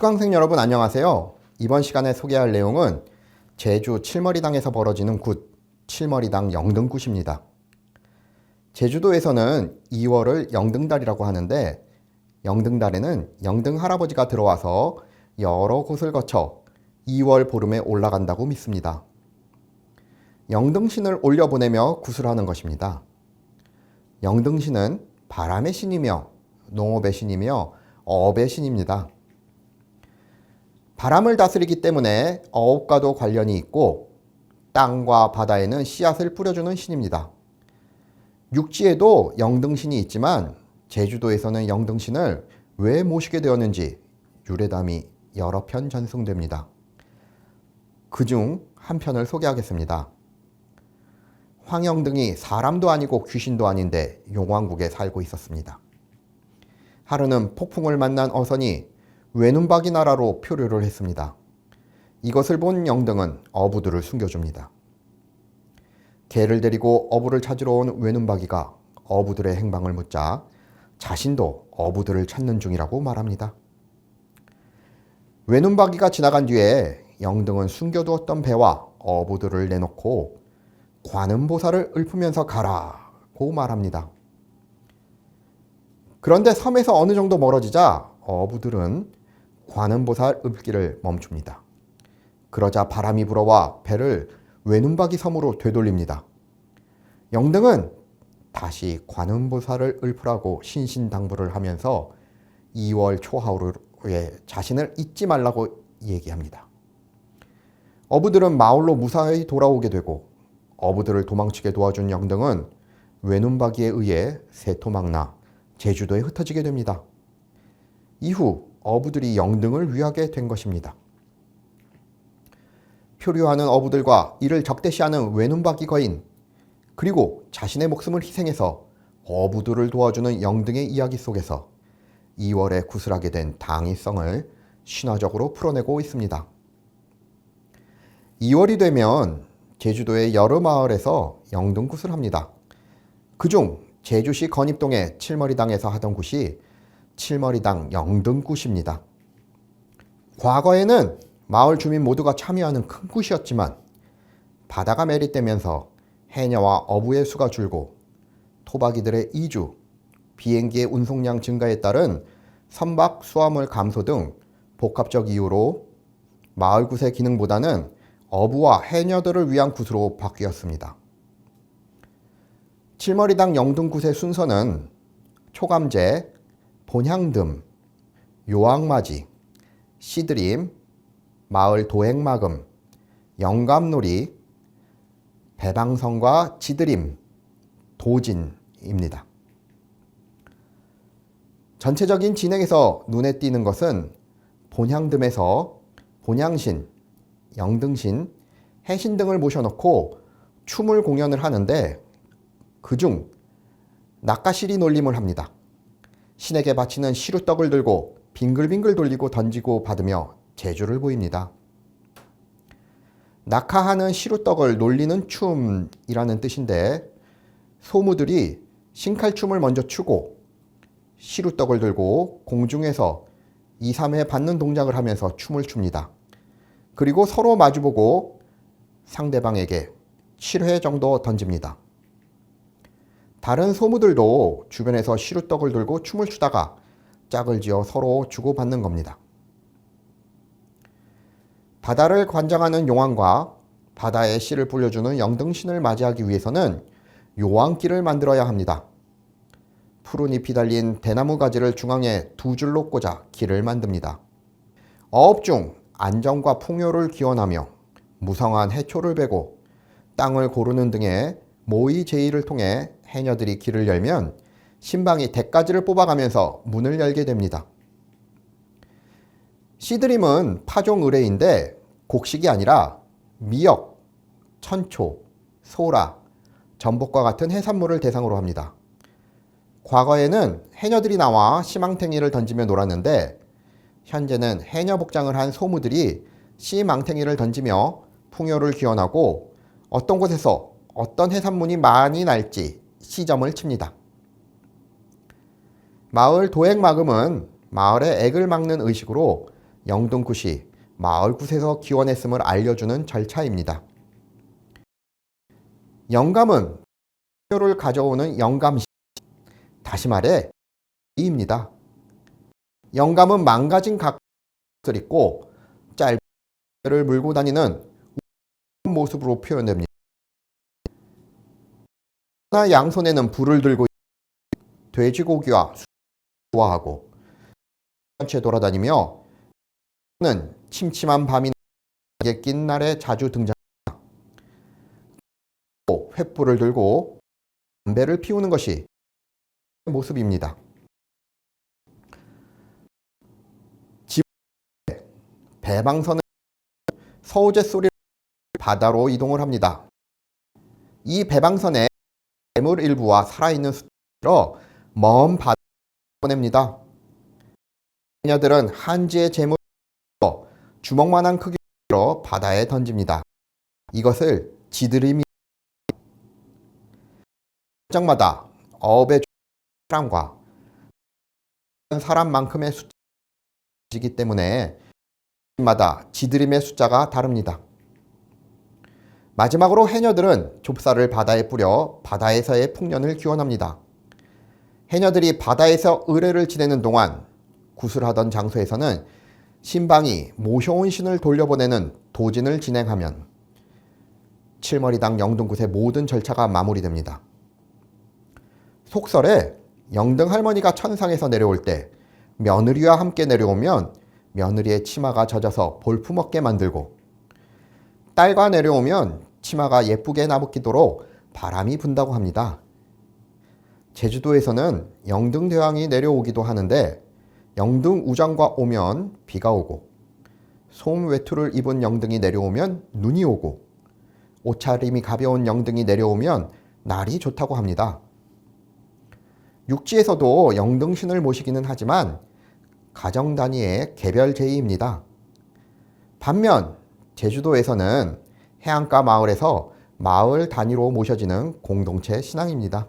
수강생 여러분 안녕하세요. 이번 시간에 소개할 내용은 제주 칠머리당에서 벌어지는 굿 칠머리당 영등굿입니다. 제주도에서는 2월을 영등달이라고 하는데 영등달에는 영등 할아버지가 들어와서 여러 곳을 거쳐 2월 보름에 올라간다고 믿습니다. 영등신을 올려보내며 구슬하는 것입니다. 영등신은 바람의 신이며 농업의 신이며 어업의 신입니다. 바람을 다스리기 때문에 어업과도 관련이 있고 땅과 바다에는 씨앗을 뿌려주는 신입니다. 육지에도 영등신이 있지만 제주도에서는 영등신을 왜 모시게 되었는지 유래담이 여러 편 전승됩니다. 그 중 한 편을 소개하겠습니다. 황영등이 사람도 아니고 귀신도 아닌데 용왕국에 살고 있었습니다. 하루는 폭풍을 만난 어선이 외눈박이 나라로 표류를 했습니다. 이것을 본 영등은 어부들을 숨겨줍니다. 개를 데리고 어부를 찾으러 온 외눈박이가 어부들의 행방을 묻자 자신도 어부들을 찾는 중이라고 말합니다. 외눈박이가 지나간 뒤에 영등은 숨겨두었던 배와 어부들을 내놓고 관음보살을 읊으면서 가라고 말합니다. 그런데 섬에서 어느 정도 멀어지자 어부들은 관음보살 읊기를 멈춥니다. 그러자 바람이 불어와 배를 외눈박이 섬으로 되돌립니다. 영등은 다시 관음보살을 읊으라고 신신당부를 하면서 2월 초하루에 자신을 잊지 말라고 얘기합니다. 어부들은 마을로 무사히 돌아오게 되고 어부들을 도망치게 도와준 영등은 외눈박이에 의해 세토막나 제주도에 흩어지게 됩니다. 이후 어부들이 영등을 위하게 된 것입니다. 표류하는 어부들과 이를 적대시하는 외눈박이 거인 그리고 자신의 목숨을 희생해서 어부들을 도와주는 영등의 이야기 속에서 2월에 구슬하게 된 당위성을 신화적으로 풀어내고 있습니다. 2월이 되면 제주도의 여러 마을에서 영등굿을 합니다. 그중 제주시 건입동의 칠머리당에서 하던 굿이 칠머리당 영등굿입니다. 과거에는 마을 주민 모두가 참여하는 큰 굿이었지만 바다가 매립되면서 해녀와 어부의 수가 줄고 토박이들의 이주, 비행기의 운송량 증가에 따른 선박 수화물 감소 등 복합적 이유로 마을 굿의 기능보다는 어부와 해녀들을 위한 굿으로 바뀌었습니다. 칠머리당 영등굿의 순서는 초감제, 본향듬, 요왕맞이, 시드림, 마을 도행마금, 영감놀이, 배방성과 지드림, 도진입니다. 전체적인 진행에서 눈에 띄는 것은 본향듬에서 본향신, 영등신, 해신 등을 모셔놓고 춤을 공연을 하는데 그중 낙가시리 놀림을 합니다. 신에게 바치는 시루떡을 들고 빙글빙글 돌리고 던지고 받으며 재주를 보입니다. 낙하하는 시루떡을 놀리는 춤이라는 뜻인데 소무들이 신칼춤을 먼저 추고 시루떡을 들고 공중에서 2, 3회 받는 동작을 하면서 춤을 춥니다. 그리고 서로 마주보고 상대방에게 7회 정도 던집니다. 다른 소무들도 주변에서 시루떡을 들고 춤을 추다가 짝을 지어 서로 주고받는 겁니다. 바다를 관장하는 용왕과 바다의 씨를 불려주는 영등신을 맞이하기 위해서는 요왕길을 만들어야 합니다. 푸른 잎이 달린 대나무 가지를 중앙에 두 줄로 꽂아 길을 만듭니다. 어업 중 안정과 풍요를 기원하며 무성한 해초를 베고 땅을 고르는 등의 모의 제의를 통해 해녀들이 길을 열면 신방이 대가지를 뽑아가면서 문을 열게 됩니다. 시드림은 파종 의뢰인데 곡식이 아니라 미역, 천초, 소라, 전복과 같은 해산물을 대상으로 합니다. 과거에는 해녀들이 나와 씨망탱이를 던지며 놀았는데 현재는 해녀 복장을 한 소무들이 씨망탱이를 던지며 풍요를 기원하고 어떤 곳에서 어떤 해산물이 많이 날지 시점을 칩니다. 마을 도액마금은 마을의 액을 막는 의식으로 영등굿이 마을 굿에서 기원했음을 알려주는 절차입니다. 영감은 를 가져오는 영감시 다시 말해 이입니다. 영감은 망가진 각을 입고 짧은 를 물고 다니는 모습으로 표현됩니다. 나 양손에는 불을 들고 돼지고기와 좋아하고 전체 돌아다니며 는 침침한 밤이나 낀 날에 자주 등장합니다. 횃불을 들고 담배를 피우는 것이 모습입니다. 집 배방선은 서우제 소리를 바다로 이동을 합니다. 이 배방선에 괴물 일부와 살아있는 수로 먼 바다로 보냅니다. 그녀들은 한지의 재물을 주먹만한 크기로 바다에 던집니다. 이것을 지드림이 장마다 어업의 사람과 사람만큼의 숫자이기 때문에 마다 지드림의 숫자가 다릅니다. 마지막으로 해녀들은 좁쌀을 바다에 뿌려 바다에서의 풍년을 기원합니다. 해녀들이 바다에서 의뢰를 지내는 동안 구슬하던 장소에서는 신방이 모셔온 신을 돌려보내는 도진을 진행하면 칠머리당 영등굿의 모든 절차가 마무리됩니다. 속설에 영등 할머니가 천상에서 내려올 때 며느리와 함께 내려오면 며느리의 치마가 젖어서 볼품없게 만들고 딸과 내려오면 치마가 예쁘게 나붙기도록 바람이 분다고 합니다. 제주도에서는 영등대왕이 내려오기도 하는데 영등 우장과 오면 비가 오고 솜 외투를 입은 영등이 내려오면 눈이 오고 옷차림이 가벼운 영등이 내려오면 날이 좋다고 합니다. 육지에서도 영등신을 모시기는 하지만 가정 단위의 개별 제의입니다. 반면 제주도에서는 해안가 마을에서 마을 단위로 모셔지는 공동체 신앙입니다.